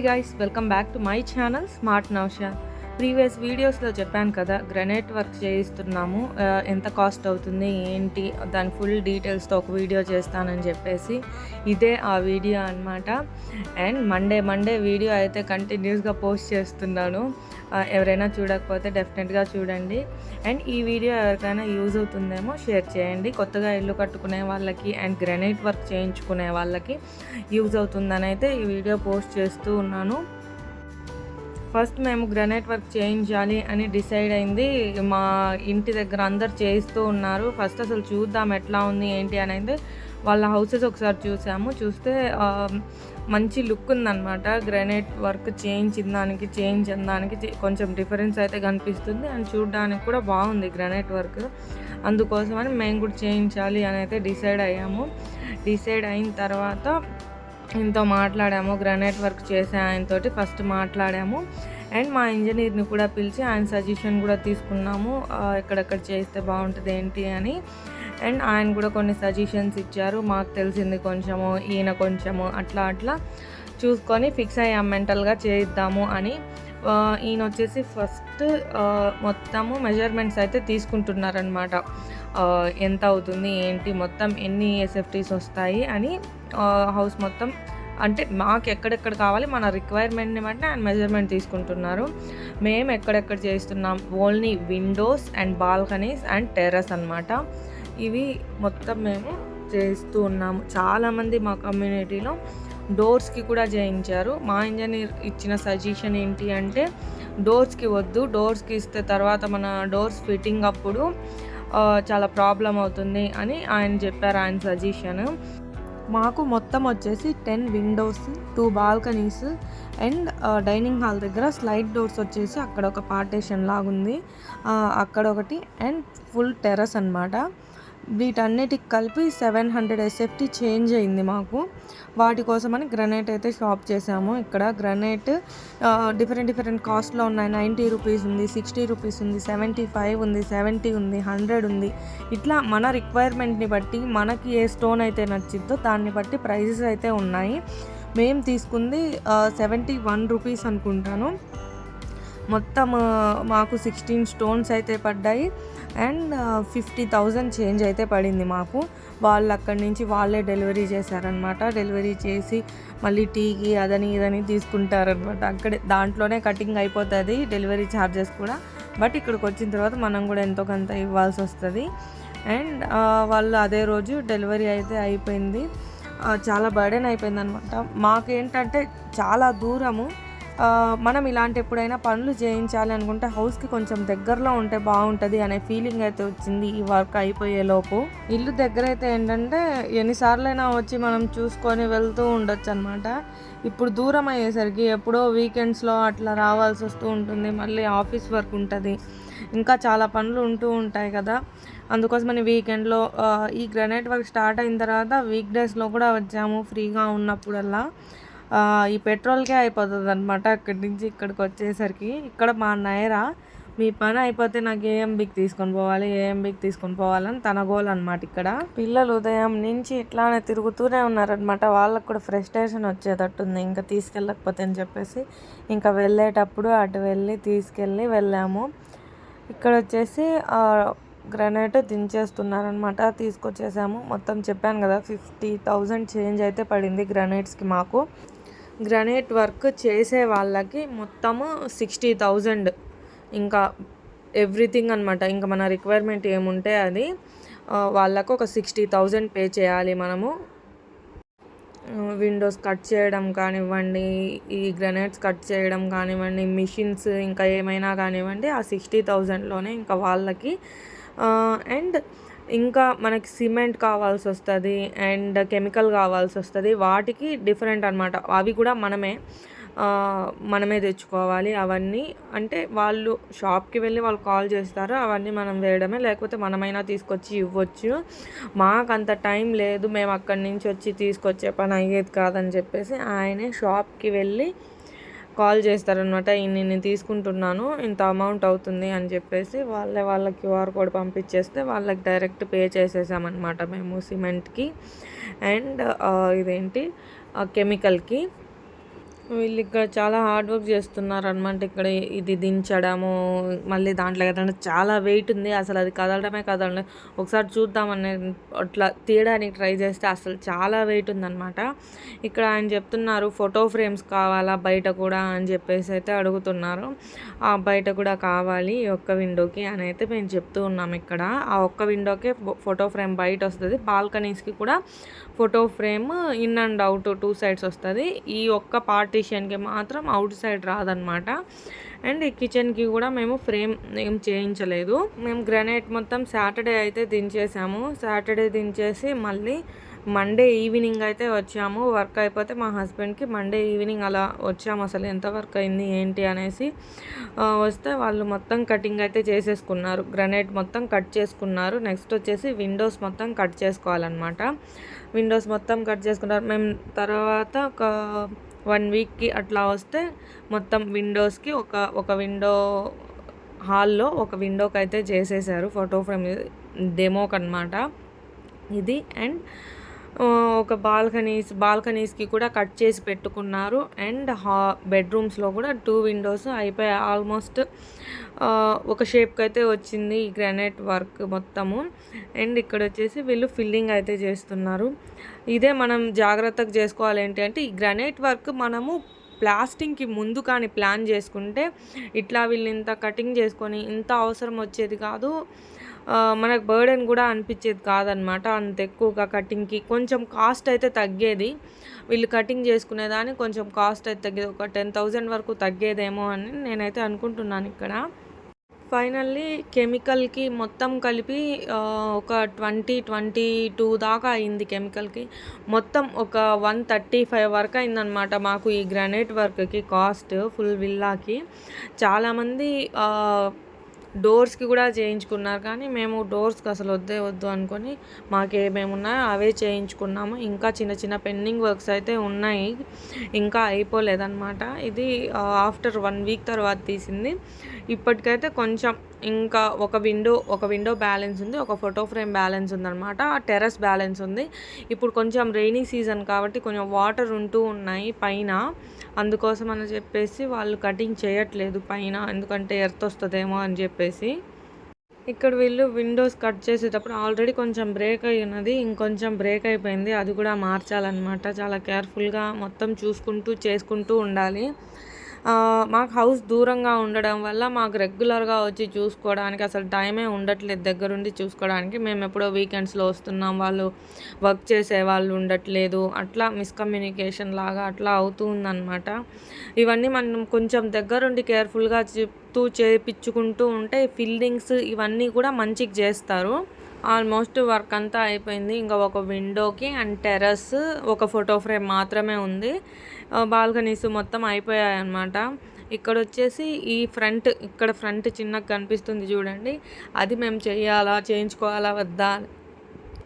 hi guys welcome back to my channel smart Nousha previous వీడియోస్లో చెప్పాను కదా granite work చేయిస్తున్నాము. ఎంత కాస్ట్ అవుతుంది ఏంటి దాని ఫుల్ డీటెయిల్స్తో ఒక వీడియో చేస్తానని చెప్పేసి ఇదే ఆ వీడియో అన్నమాట. అండ్ మండే మండే వీడియో అయితే కంటిన్యూస్గా పోస్ట్ చేస్తున్నాను. ఎవరైనా చూడకపోతే డెఫినెట్గా చూడండి. అండ్ ఈ వీడియో ఎవరికైనా యూజ్ అవుతుందేమో షేర్ చేయండి. కొత్తగా ఇల్లు కట్టుకునే వాళ్ళకి అండ్ గ్రనైట్ వర్క్ చేయించుకునే వాళ్ళకి యూజ్ అవుతుందని అయితే ఈ వీడియో పోస్ట్ చేస్తూ ఉన్నాను. ఫస్ట్ మేము గ్రనైట్ వర్క్ చేయించాలి అని డిసైడ్ అయింది. మా ఇంటి దగ్గర అందరు చేయిస్తూ ఉన్నారు. ఫస్ట్ అసలు చూద్దాం ఎట్లా ఉంది ఏంటి అని అయితే వాళ్ళ హౌసెస్ ఒకసారి చూసాము. చూస్తే మంచి లుక్ ఉందన్నమాట. గ్రనైట్ వర్క్ చేయించిన దానికి చేయించిన దానికి కొంచెం డిఫరెన్స్ అయితే కనిపిస్తుంది. అండ్ చూడడానికి కూడా బాగుంది గ్రనైట్ వర్క్. అందుకోసమని మేము కూడా చేయించాలి అని అయితే డిసైడ్ అయ్యాము. డిసైడ్ అయిన తర్వాత ఆయనతో మాట్లాడాము గ్రానైట్ వర్క్ చేసే ఆయనతోటి ఫస్ట్ మాట్లాడాము. అండ్ మా ఇంజనీర్ని కూడా పిలిచి ఆయన సజెషన్ కూడా తీసుకున్నాము ఎక్కడెక్కడ చేస్తే బాగుంటుంది ఏంటి? అని. అండ్ ఆయన కూడా కొన్ని సజెషన్స్ ఇచ్చారు మాకు తెలిసింది కొంచెము ఈయన కొంచెము అట్లా అట్లా చూసుకొని ఫిక్స్ అయ్యాం మెంటల్గా చేయిద్దాము అని. ఈయన వచ్చేసి ఫస్ట్ మొత్తము మెజర్మెంట్స్ అయితే తీసుకుంటున్నారనమాట ఎంత అవుతుంది ఏంటి మొత్తం ఎన్ని ఎస్ఎఫ్టీస్ వస్తాయి అని హౌస్ మొత్తం అంటే మాకు ఎక్కడెక్కడ కావాలి మన రిక్వైర్మెంట్ని బట్టి ఆయన మెజర్మెంట్ తీసుకుంటున్నారు. మేము ఎక్కడెక్కడ చేస్తున్నాం only windows and balconies and terrace అన్నమాట. ఇవి మొత్తం మేము చేస్తూ ఉన్నాము. చాలామంది మా కమ్యూనిటీలో డోర్స్కి కూడా చేయించారు మా ఇంజనీర్ ఇచ్చిన సజెషన్ ఏంటి అంటే డోర్స్కి వద్దు డోర్స్కి ఇస్తే తర్వాత మన డోర్స్ ఫిట్టింగ్ అప్పుడు చాలా ప్రాబ్లం అవుతుంది అని ఆయన చెప్పారు ఆయన సజెషన్. మాకు మొత్తం వచ్చేసి ten windows two balconies and dining hall దగ్గర స్లైడ్ డోర్స్ వచ్చేసి అక్కడ ఒక పార్టేషన్ లాగుంది. అక్కడ ఒకటి అండ్ ఫుల్ టెర్రస్ అన్నమాట. వీటన్నిటికి కలిపి సెవెన్ హండ్రెడ్ ఎస్ఎఫ్టీ చేంజ్ అయింది మాకు. వాటి కోసమని గ్రనైట్ అయితే షాప్ చేసాము ఇక్కడ గ్రనైట్ డిఫరెంట్ డిఫరెంట్ కాస్ట్లో ఉన్నాయి. నైంటీ రూపీస్ ఉంది సిక్స్టీ రూపీస్ ఉంది సెవెంటీ ఫైవ్ ఉంది సెవెంటీ ఉంది హండ్రెడ్ ఉంది. ఇట్లా మన రిక్వైర్మెంట్ని బట్టి మనకి ఏ స్టోన్ అయితే నచ్చిద్దో దాన్ని బట్టి ప్రైజెస్ అయితే ఉన్నాయి. మేము తీసుకుంది సెవెంటీ వన్ రూపీస్ అనుకుంటాను. మొత్తం మాకు సిక్స్టీన్ స్టోన్స్ అయితే పడ్డాయి. అండ్ ఫిఫ్టీ థౌజండ్ చేంజ్ అయితే పడింది మాకు. వాళ్ళు అక్కడి నుంచి వాళ్ళే డెలివరీ చేశారనమాట డెలివరీ చేసి మళ్ళీ టీకి అదని ఇదని తీసుకుంటారనమాట అక్కడే దాంట్లోనే కటింగ్ అయిపోతుంది డెలివరీ ఛార్జెస్ కూడా. బట్ ఇక్కడికి వచ్చిన తర్వాత మనం కూడా ఎంతో కొంత ఇవ్వాల్సి వస్తుంది. అండ్ uh, వాళ్ళు అదే రోజు డెలివరీ అయితే అయిపోయింది. Uh, చాలా బర్డెన్ అయిపోయింది అనమాట మాకేంటంటే చాలా దూరము. మనం ఇలాంటి ఎప్పుడైనా పనులు చేయించాలి అనుకుంటే హౌస్కి కొంచెం దగ్గరలో ఉంటే బాగుంటుంది అనే ఫీలింగ్ అయితే వచ్చింది ఈ వర్క్ అయిపోయేలోపు ఇల్లు దగ్గర అయితే ఏంటంటే ఎన్నిసార్లైనా వచ్చి మనం చూసుకొని వెళ్తూ ఉండొచ్చు అనమాట ఇప్పుడు దూరం అయ్యేసరికి ఎప్పుడో వీకెండ్స్లో అట్లా రావాల్సి వస్తూ ఉంటుంది మళ్ళీ ఆఫీస్ వర్క్ ఉంటుంది. ఇంకా చాలా పనులు ఉంటూ ఉంటాయి కదా. అందుకోసమని వీకెండ్లో ఈ గ్రనైట్ వర్క్ స్టార్ట్ అయిన తర్వాత వీక్ డేస్లో కూడా వచ్చాము ఫ్రీగా ఉన్నప్పుడల్లా. ఈ పెట్రోల్కే అయిపోతుంది అనమాట అక్కడి నుంచి ఇక్కడికి వచ్చేసరికి. ఇక్కడ మా నైరా మీ పని అయిపోతే నాకు ఏఎంబికి తీసుకొని పోవాలి ఏఎంబికి తీసుకొని పోవాలని తన గోల్ అనమాట ఇక్కడ. పిల్లలు ఉదయం నుంచి ఇట్లానే తిరుగుతూనే ఉన్నారనమాట వాళ్ళకు కూడా ఫ్రస్ట్రేషన్ వచ్చేటట్టుంది. ఇంకా తీసుకెళ్ళకపోతే అని చెప్పేసి ఇంకా వెళ్ళేటప్పుడు అటు వెళ్ళి తీసుకెళ్ళి వెళ్ళాము. ఇక్కడ వచ్చేసి గ్రనైట్ దించేస్తున్నారనమాట తీసుకొచ్చేసాము. మొత్తం చెప్పాను కదా ఫిఫ్టీ థౌజండ్ చేంజ్ అయితే పడింది గ్రనైట్స్కి మాకు. గ్రనైట్ వర్క్ చేసే వాళ్ళకి మొత్తము సిక్స్టీ థౌజండ్. ఇంకా ఎవ్రీథింగ్ అనమాట ఇంకా మన రిక్వైర్మెంట్ ఏముంటే అది వాళ్ళకు ఒక సిక్స్టీ థౌజండ్ పే చేయాలి మనము. విండోస్ కట్ చేయడం కానివ్వండి ఈ గ్రనైట్స్ కట్ చేయడం కానివ్వండి మిషన్స్ ఇంకా ఏమైనా కానివ్వండి ఆ సిక్స్టీ థౌజండ్లోనే ఇంకా వాళ్ళకి అండ్ ఇంకా మనకి సిమెంట్ కావాల్సి వస్తుంది అండ్ కెమికల్ కావాల్సి వస్తుంది. వాటికి డిఫరెంట్ అనమాట అవి కూడా మనమే మనమే తెచ్చుకోవాలి అవన్నీ. అంటే వాళ్ళు షాప్కి వెళ్ళి వాళ్ళు కాల్ చేస్తారు అవన్నీ మనం వేయడమే. లేకపోతే మనమైనా తీసుకొచ్చి ఇవ్వచ్చు. మాకు అంత టైం లేదు మేము అక్కడి నుంచి వచ్చి తీసుకొచ్చే పని అయ్యేది కాదని చెప్పేసి ఆయనే షాప్కి వెళ్ళి కాల్ చేస్తారనమాట నేను తీసుకుంటున్నాను ఇంత అమౌంట్ అవుతుంది అని చెప్పేసి వాళ్ళే వాళ్ళ క్యూఆర్ కోడ్ పంపించేస్తే వాళ్ళకి డైరెక్ట్ పే చేసేసామన్నమాట మేము సిమెంట్కి. అండ్ ఇదేంటి? కెమికల్కి. వీళ్ళు ఇక్కడ చాలా హార్డ్ వర్క్ చేస్తున్నారు అనమాట ఇక్కడ ఇది దించడము మళ్ళీ దాంట్లో ఏదైనా చాలా వెయిట్ ఉంది. అసలు అది కదలడమే కదలడం. ఒకసారి చూద్దామని అట్లా తీయడానికి ట్రై చేస్తే అసలు చాలా వెయిట్ ఉందన్నమాట. ఇక్కడ ఆయన చెప్తున్నారు ఫోటో ఫ్రేమ్స్ కావాలా బయట కూడా? అని చెప్పేసి అయితే అడుగుతున్నారు. ఆ బయట కూడా కావాలి ఈ ఒక్క విండోకి అని అయితే మేము చెప్తూ ఉన్నాం ఇక్కడ. ఆ ఒక్క విండోకే ఫోటో ఫ్రేమ్ బయట వస్తుంది. బాల్కనీస్కి కూడా photo frame in and out two sides వస్తుంది. ఈ ఒక్క పార్టీ కిచెన్కి మాత్రం అవుట్ సైడ్ రాదనమాట అండ్ ఈ కిచెన్కి కూడా మేము ఫ్రేమ్ ఏం చేయించలేదు. మేము గ్రనైట్ మొత్తం సాటర్డే అయితే దించేసాము. సాటర్డే దించేసి మళ్ళీ మండే ఈవినింగ్ అయితే వచ్చాము. వర్క్ అయిపోతే మా హస్బెండ్కి మండే ఈవినింగ్ అలా వచ్చాము. అసలు ఎంత వర్క్ అయింది ఏంటి అనేసి వస్తే వాళ్ళు మొత్తం కటింగ్ అయితే చేసేసుకున్నారు. గ్రనైట్ మొత్తం కట్ చేసుకున్నారు. నెక్స్ట్ వచ్చేసి విండోస్ మొత్తం కట్ చేసుకోవాలన్నమాట. విండోస్ మొత్తం కట్ చేసుకున్నారు. మేము తర్వాత ఒక వన్ వీక్కి అట్లా వస్తే మొత్తం విండోస్కి ఒక ఒక విండో హాల్లో ఒక విండోకి అయితే చేసేసారు ఫోటో ఫ్రేమ్ డెమోకి అనమాట ఇది అండ్ ఒక బాల్కనీస్ బాల్కనీస్కి కూడా కట్ చేసి పెట్టుకున్నారు. అండ్ హా బెడ్రూమ్స్లో కూడా టూ విండోస్ అయిపోయి ఆల్మోస్ట్ ఒక షేప్కి అయితే వచ్చింది ఈ గ్రానైట్ వర్క్ మొత్తము. అండ్ ఇక్కడ వచ్చేసి వీళ్ళు ఫిల్లింగ్ అయితే చేస్తున్నారు. ఇదే మనం జాగ్రత్తగా చేసుకోవాలి ఏంటి అంటే ఈ గ్రానైట్ వర్క్ మనము ప్లాస్టింగ్కి ముందు కానీ ప్లాన్ చేసుకుంటే ఇట్లా వీళ్ళు ఇంత కటింగ్ చేసుకొని ఇంత అవసరం వచ్చేది కాదు. మనకు బర్డెన్ కూడా అనిపించేది కాదనమాట. అంత ఎక్కువగా కటింగ్కి కొంచెం కాస్ట్ అయితే తగ్గేది. వీళ్ళు కటింగ్ చేసుకునేదాన్ని కొంచెం కాస్ట్ అయితే తగ్గేది. ఒక టెన్ థౌజండ్ వరకు తగ్గేదేమో అని నేనైతే అనుకుంటున్నాను ఇక్కడ. ఫైనల్లీ కెమికల్కి మొత్తం కలిపి ఒక ట్వంటీ ట్వంటీ టూ దాకా అయింది కెమికల్కి. మొత్తం ఒక వన్ థర్టీ ఫైవ్ వరకు అయిందనమాట మాకు ఈ గ్రానైట్ వర్క్కి కాస్ట్ ఫుల్ విల్లాకి. చాలామంది డోర్స్కి కూడా చేయించుకున్నారు. కానీ మేము డోర్స్కి అసలు వద్దే వద్దు అనుకొని మాకు ఏమేమి ఉన్నాయో అవే చేయించుకున్నాము. ఇంకా చిన్న చిన్న పెండింగ్ వర్క్స్ అయితే ఉన్నాయి. ఇంకా అయిపోలేదన్నమాట. ఇది ఆఫ్టర్ వన్ వీక్ తర్వాత తీసింది. ఇప్పటికైతే కొంచెం ఇంకా ఒక విండో ఒక విండో బ్యాలెన్స్ ఉంది ఒక ఫోటో ఫ్రేమ్ బ్యాలెన్స్ ఉందన్నమాట. టెర్రస్ బ్యాలెన్స్ ఉంది. ఇప్పుడు కొంచెం రెయినీ సీజన్ కాబట్టి కొంచెం వాటర్ ఉంటూ ఉన్నాయి పైన. అందుకోసం అని చెప్పేసి వాళ్ళు కటింగ్ చేయట్లేదు పైన. ఎందుకంటే ఎర్త్ వస్తుందేమో అని చెప్పి చెప్పేసి ఇక్కడ వీళ్ళు విండోస్ కట్ చేసేటప్పుడు ఆల్రెడీ కొంచెం బ్రేక్ అయి ఉన్నది ఇంకొంచెం బ్రేక్ అయిపోయింది. అది కూడా మార్చాలన్నమాట. చాలా కేర్ఫుల్గా మొత్తం చూసుకుంటూ చేసుకుంటూ ఉండాలి. మాకు హౌస్ దూరంగా ఉండడం వల్ల మాకు రెగ్యులర్గా వచ్చి చూసుకోవడానికి అసలు టైమే ఉండట్లేదు దగ్గరుండి చూసుకోవడానికి. మేము ఎప్పుడో వీకెండ్స్లో వస్తున్నాం వాళ్ళు వర్క్ చేసే వాళ్ళు ఉండట్లేదు. అట్లా మిస్కమ్యూనికేషన్ లాగా అట్లా అవుతూ ఉందన్నమాట. ఇవన్నీ మనం కొంచెం దగ్గరుండి కేర్ఫుల్గా చెప్తూ చేపించుకుంటూ ఉంటే ఫీల్డింగ్స్ ఇవన్నీ కూడా మంచిగా చేస్తారు. ఆల్మోస్ట్ వర్క్ అంతా అయిపోయింది. ఇంకా ఒక విండోకి అండ్ టెర్రస్ ఒక ఫోటో ఫ్రేమ్ మాత్రమే ఉంది. బాల్కనీస్ మొత్తం అయిపోయాయి అన్నమాట. ఇక్కడ వచ్చేసి ఈ ఫ్రంట్ ఇక్కడ ఫ్రంట్ చిన్నగా కనిపిస్తుంది చూడండి. అది మేము చేయాలా చేయించుకోవాలా వద్దా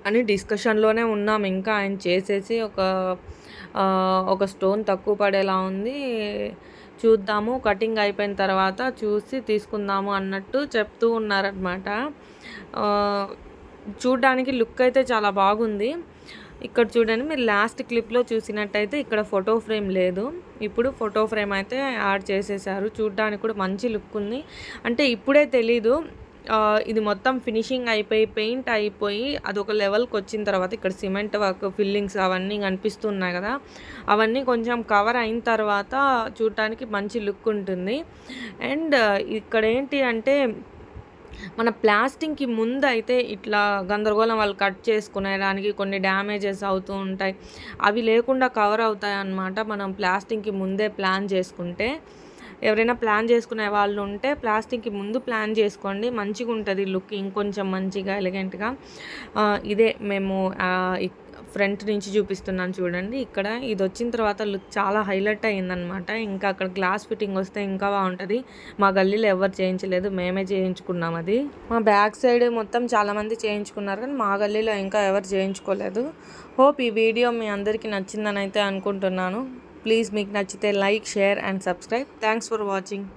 అని డిస్కషన్లోనే ఉన్నాం. ఇంకా ఆయన చేసేసి ఒక ఒక స్టోన్ తక్కువ పడేలా ఉంది. చూద్దాము. కటింగ్ అయిపోయిన తర్వాత చూసి తీసుకుందాము అన్నట్టు చెప్తూ ఉన్నారనమాట చూడడానికి లుక్ అయితే చాలా బాగుంది. ఇక్కడ చూడండి మీరు లాస్ట్ క్లిప్లో చూసినట్టయితే ఇక్కడ ఫోటో ఫ్రేమ్ లేదు. ఇప్పుడు ఫోటో ఫ్రేమ్ అయితే యాడ్ చేసేసారు. చూడడానికి కూడా మంచి లుక్ ఉంది. అంటే ఇప్పుడే తెలీదు ఇది మొత్తం ఫినిషింగ్ అయిపోయి పెయింట్ అయిపోయి అది ఒక లెవెల్కి వచ్చిన తర్వాత ఇక్కడ సిమెంట్ వర్క్ ఫిల్లింగ్స్ అవన్నీ కనిపిస్తున్నాయి కదా. అవన్నీ కొంచెం కవర్ అయిన తర్వాత చూడటానికి మంచి లుక్ ఉంటుంది. అండ్ ఇక్కడ ఏంటి అంటే మన ప్లాస్టింగ్కి ముందు అయితే ఇట్లా గందరగోళం వాళ్ళు కట్ చేసుకునేదానికి కొన్ని డ్యామేజెస్ అవుతూ ఉంటాయి. అవి లేకుండా కవర్ అవుతాయి అన్నమాట. మనం ప్లాస్టింగ్కి ముందే ప్లాన్ చేసుకుంటే ఎవరైనా ప్లాన్ చేసుకునే వాళ్ళు ఉంటే ప్లాస్టిక్కి ముందు ప్లాన్ చేసుకోండి. మంచిగా ఉంటుంది లుక్ ఇంకొంచెం మంచిగా ఎలిగెంట్గా. ఇదే మేము ఫ్రంట్ నుంచి చూపిస్తున్నాను చూడండి. ఇక్కడ ఇది వచ్చిన తర్వాత లుక్ చాలా హైలైట్ అయ్యిందనమాట ఇంకా అక్కడ గ్లాస్ ఫిట్టింగ్ వస్తే ఇంకా బాగుంటుంది. మా గల్లీలో ఎవరు చేయించలేదు. మేమే చేయించుకున్నాం అది. మా బ్యాక్ సైడ్ మొత్తం చాలామంది చేయించుకున్నారు కానీ మా గల్లీలో ఇంకా ఎవరు చేయించుకోలేదు. హోప్ ఈ వీడియో మీ అందరికీ నచ్చిందని అయితే అనుకుంటున్నాను. ప్లీజ్ మీకు నచ్చితే like share and subscribe. Thanks for watching.